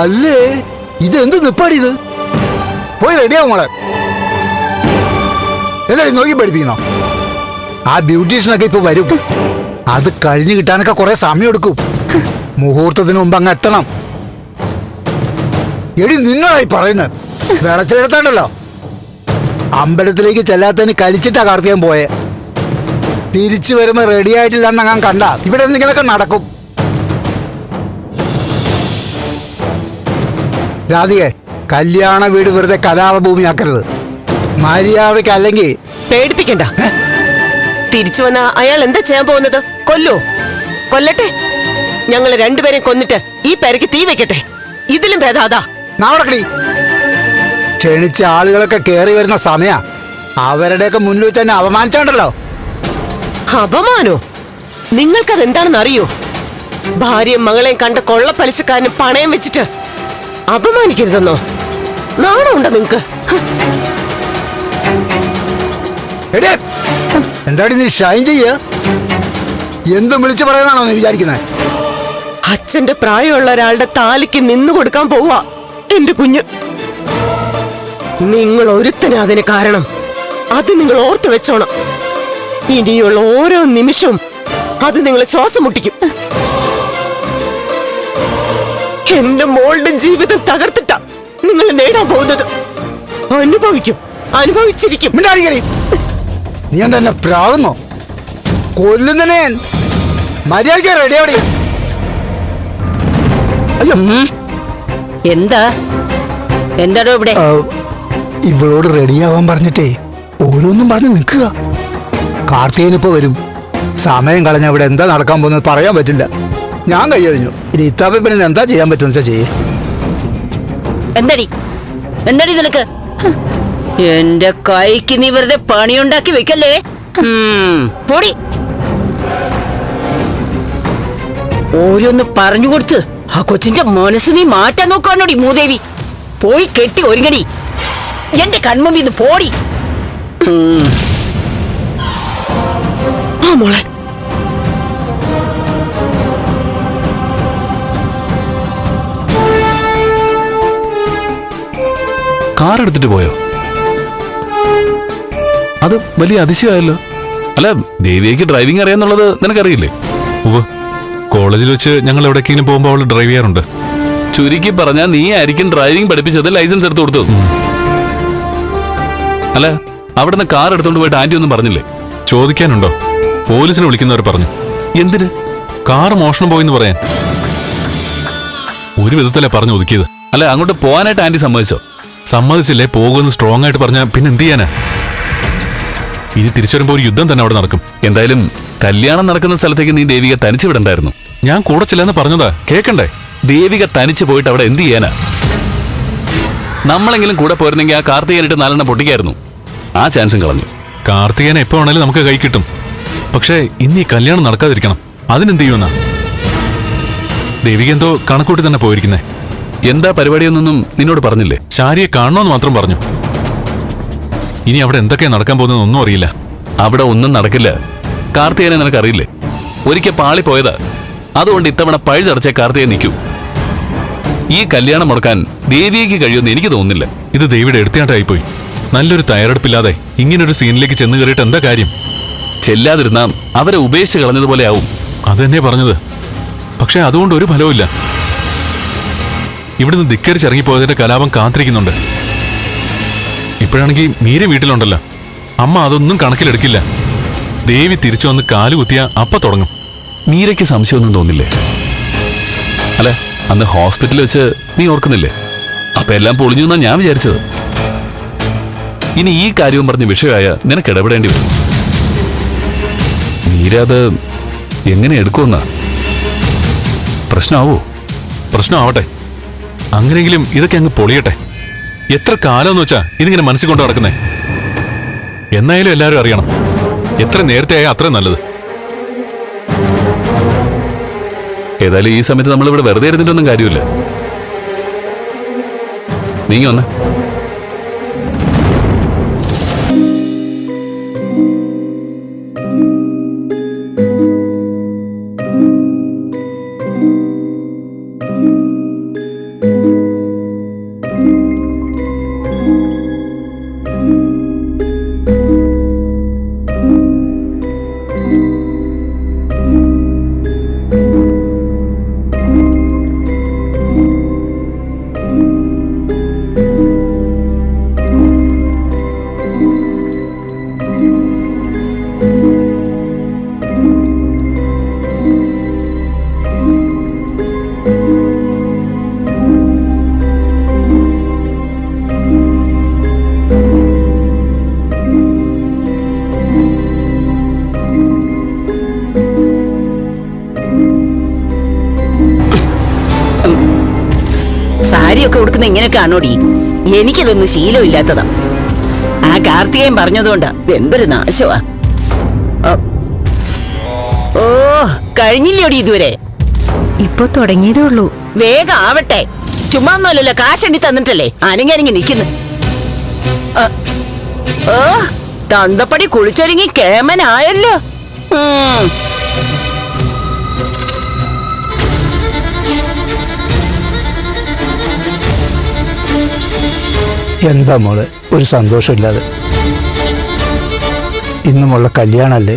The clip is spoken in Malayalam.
അല്ലേ? ഇത് എന്ത് നിപ്പാടി ഇത് പോയി റെഡിയാവും മോളെ? എന്താടി നോക്കി പഠിപ്പിക്കുന്നോ? ആ ബ്യൂട്ടീഷ്യനൊക്കെ ഇപ്പൊ വരും. അത് കഴിഞ്ഞു കിട്ടാനൊക്കെ കുറെ സമയം എടുക്കും. മുഹൂർത്തത്തിന് മുമ്പ് അങ്ങ് എത്തണം. എടി നിങ്ങളായി പറയുന്നത്. വിളച്ചിലെടുത്താണ്ടല്ലോ അമ്പലത്തിലേക്ക് ചെല്ലാത്തതിന് കലിച്ചിട്ടാ കാർത്തികൻ പോയെ. തിരിച്ചു വരുമ്പോ റെഡി ആയിട്ടില്ലെന്ന് അങ്ങ് കണ്ട. ഇവിടെ എന്തെങ്കിലുമൊക്കെ നടക്കും. രാധികെ കല്യാണ വീട് വെറുതെ കലാപഭൂമിയാക്കരുത്. മര്യാദയ്ക്ക് അല്ലെങ്കിൽ പേടിപ്പിക്കണ്ട. തിരിച്ചു വന്ന അയാൾ എന്താ ചെയ്യാൻ പോകുന്നത്? കൊല്ലോ. കൊല്ലട്ടെ. ഞങ്ങൾ രണ്ടുപേരെയും കൊന്നിട്ട് ഈ പേരയ്ക്ക് തീ വെക്കട്ടെ. ഇതിലും ഭേദം അതാ. ക്ഷണിച്ച ആളുകളൊക്കെ കേറി വരുന്ന സമയ. അവരുടെയൊക്കെ മുന്നിൽ വെച്ച് തന്നെ അവമാനിച്ചാണ്ടല്ലോ അപമാനോ? നിങ്ങൾക്കത് എന്താണെന്ന് അറിയോ ഭാര്യയും മകളെയും കണ്ട കൊള്ള പലിശക്കാരന് പണയം വെച്ചിട്ട് അപമാനിക്കരുതെന്നോ? നാണമുണ്ടോ നിങ്ങക്ക്? എന്താടി നീ ഷൈൻ ചെയ്യ? എന്തും വിളിച്ചു പറയാനാണോ നീ വിചാരിക്കുന്നത് അച്ഛന്റെ പ്രായമുള്ള ഒരാളുടെ താലിക്ക് നിന്നു കൊടുക്കാൻ പോവാ എന്റെ കുഞ്ഞ്. നിങ്ങൾ ഒരുത്തന അതിന് കാരണം. അത് നിങ്ങൾ ഓർത്തു വെച്ചോണം. ഇനിയുള്ള ഓരോ നിമിഷവും അത് നിങ്ങളെ ശ്വാസം മുട്ടിക്കും. എന്റെ മോളുടെ ജീവിതം തകർത്തിട്ടാ നിങ്ങൾ നേടാൻ പോകുന്നത്. അനുഭവിക്കും. അനുഭവിച്ചിരിക്കും. മിണ്ടാടിക്കടി നീ എന്താ എന്നെ പ്രാകുന്നോ? കൊല്ലുന്നനെ ഞാൻ. മര്യാദയ്ക്ക് റെഡി അവിടെ അയ്യോ എന്താ? എന്താടോ ഇവിടെ? ഇവളോട് റെഡിയാവാൻ പറഞ്ഞിട്ടേ ഓരോന്നും പറഞ്ഞ് നിൽക്കുക. കാർത്തികനിപ്പോ വരും. സമയം കളഞ്ഞ ഇവിടെ എന്താ നടക്കാൻ പോകുന്നത് പറയാൻ പറ്റില്ല. ഞാൻ കൈ കഴിഞ്ഞു ഇനി ഇത്താപ്പ പിന്നെ എന്താ ചെയ്യാൻ പറ്റുന്ന ചെയ്യേ. എന്തടി? എന്തടി നിനക്ക്? എന്റെ കൈക്ക് നീ വെറുതെ പണിയുണ്ടാക്കി വെക്കല്ലേ? പോടി. ഓരോന്ന് പറഞ്ഞു കൊടുത്ത് ആ കൊച്ചിന്റെ മനസ്സ് നീ മാറ്റാൻ നോക്കാണോടി മൂദേവി? പോയി കെട്ടി ഒരുങ്ങടി. എന്റെ കൺമുമ്പിന്ന് പോടി. ആ മോളെ. കാർ എടുത്തിട്ട് പോയോ? അത് വലിയ അതിശയമായല്ലോ. അല്ല ദേവിയയ്ക്ക് ഡ്രൈവിംഗ് അറിയാന്നുള്ളത് നിനക്കറിയില്ലേ? ഓ കോളേജിൽ വെച്ച് ഞങ്ങൾ എവിടേക്കെങ്കിലും പോകുമ്പോൾ അവൾ ഡ്രൈവ് ചെയ്യാറുണ്ട്. ചുരുക്കി പറഞ്ഞാൽ നീ ആയിരിക്കും ഡ്രൈവിംഗ് പഠിപ്പിച്ചത് ലൈസൻസ് എടുത്തു കൊടുത്തു അല്ല അവിടുന്ന് കാർ എടുത്തോണ്ട് പോയിട്ട് ആന്റി ഒന്നും പറഞ്ഞില്ലേ? ചോദിക്കാനുണ്ടോ? പോലീസിനെ വിളിക്കുന്നവർ പറഞ്ഞു. എന്തിന്? കാർ മോഷണം പോയെന്ന് പറയാൻ. ഒരു വിധത്തിലേ പറഞ്ഞു ഒതുക്കിയത്. അല്ല അങ്ങോട്ട് പോകാനായിട്ട് ആന്റി സമ്മതിച്ചോ? സമ്മതിച്ചില്ലേ? പോകുമെന്ന് സ്ട്രോങ് ആയിട്ട് പറഞ്ഞാൽ പിന്നെ എന്ത് ചെയ്യാനാ? ഇനി തിരിച്ചു വരുമ്പോൾ ഒരു യുദ്ധം തന്നെ അവിടെ നടക്കും. എന്തായാലും കല്യാണം നടക്കുന്ന സ്ഥലത്തേക്ക് നീ ദേവിക തനിച്ചു വിടണ്ടായിരുന്നു. ഞാൻ കൂടെ ചെല്ലാന്ന് പറഞ്ഞതാ. കേക്കണ്ടേ? ദേവിക തനിച്ചു പോയിട്ട് അവിടെ എന്ത് ചെയ്യാനാ? നമ്മളെങ്കിലും കൂടെ പോയിരുന്നെങ്കിൽ ആ കാർത്തികനായിട്ട് നാലെണ്ണം പൊട്ടിക്കായിരുന്നു. ആ ചാൻസും കളഞ്ഞു. കാർത്തികനെ എപ്പോ ആണെങ്കിലും നമുക്ക് കൈ കിട്ടും. പക്ഷേ ഇന്ന് ഈ കല്യാണം നടക്കാതിരിക്കണം. അതിനെന്ത് ചെയ്യുമെന്നാ? ദേവിക എന്തോ കണക്കൂട്ടി തന്നെ പോയിരിക്കുന്നേ. എന്താ പരിപാടിയൊന്നും നിന്നോട് പറഞ്ഞില്ലേ? ചാരിയെ കാണണമെന്ന് മാത്രം പറഞ്ഞു. ഇനി അവിടെ എന്തൊക്കെയാ നടക്കാൻ പോകുന്നത് ഒന്നും അറിയില്ല. അവിടെ ഒന്നും നടക്കില്ല. കാർത്തികനെ നിനക്കറിയില്ലേ? ഒരിക്കൽ പാളി പോയതാ. അതുകൊണ്ട് ഇത്തവണ പഴി തടച്ച കാർത്തികൻ നിൽക്കൂ. ഈ കല്യാണം മുടക്കാൻ ദേവിയേക്ക് കഴിയുമെന്ന് എനിക്ക് തോന്നുന്നില്ല. ഇത് ദേവിയുടെ എടുത്തിയാട്ടായിപ്പോയി നല്ലൊരു തയ്യാറെടുപ്പില്ലാതെ ഇങ്ങനൊരു സീനിലേക്ക് ചെന്ന് കയറിയിട്ട് എന്താ കാര്യം? ചെല്ലാതിരുന്നാം അവരെ ഉപേക്ഷിച്ച് കളഞ്ഞതുപോലെ ആവും. അതെന്നെ തന്നെ പറഞ്ഞത്. പക്ഷെ അതുകൊണ്ട് ഒരു ഫലവുമില്ല. ഇവിടുന്ന് ധിക്കരിച്ച് ഇറങ്ങിപ്പോയതിന്റെ കലാപം കാത്തിരിക്കുന്നുണ്ട്. ഇപ്പോഴാണെങ്കിൽ മീര വീട്ടിലുണ്ടല്ലോ. അമ്മ അതൊന്നും കണക്കിലെടുക്കില്ല. ദേവി തിരിച്ചു വന്ന് കാലുകുത്തിയ അപ്പ തുടങ്ങും. മീരയ്ക്ക് സംശയമൊന്നും തോന്നില്ലേ? അല്ല അന്ന് ഹോസ്പിറ്റലിൽ വെച്ച് നീ ഓർക്കുന്നില്ലേ? അപ്പൊ എല്ലാം പൊളിഞ്ഞു എന്നാ ഞാൻ വിചാരിച്ചത്. ഇനി ഈ കാര്യവും പറഞ്ഞ വിഷയമായ നിനക്ക് ഇടപെടേണ്ടി വരും. മീര അത് എങ്ങനെ എടുക്കുമെന്നാ? പ്രശ്നമാവോ? പ്രശ്നമാവട്ടെ. അങ്ങനെയെങ്കിലും ഇതൊക്കെ അങ്ങ് പൊളിയട്ടെ. എത്ര കാലമെന്ന് വെച്ചാ ഇതിങ്ങനെ മനസ്സിൽ കൊണ്ട് നടക്കുന്നേ? എന്നായാലും എല്ലാവരും അറിയണം. എത്ര നേരത്തെ ആയാൽ അത്രയും നല്ലത്. ഏതായാലും ഈ സമയത്ത് നമ്മൾ ഇവിടെ വെറുതെ ഇരുന്നിട്ടൊന്നും കാര്യമില്ല. നീങ്ങി വന്നേ. നോക്കുന്ന ഇങ്ങനെയൊക്കെ ആണോടി എനിക്കിതൊന്നും ശീലമില്ലാത്തതാ. ആ കാർത്തികയും പറഞ്ഞതുകൊണ്ട് എന്തൊരു നാശമാ ഓ കഴിഞ്ഞില്ലോടി ഇതുവരെ. ഇപ്പൊ തുടങ്ങിയതേ ഉള്ളൂ. വേഗം ആവട്ടെ. ചുമ്മാ ഒന്നുമല്ലല്ലോ കാശണ്ടി തന്നിട്ടല്ലേ? അനങ്ങി അനങ്ങി നിക്കുന്നു അ- ഓ തന്തപ്പടി കുളിച്ചൊരുങ്ങി കേമനായല്ലോ. എന്താ മോൾ? ഒരു സന്തോഷമില്ലാതെ. ഇന്നുമുള്ള കല്യാണല്ലേ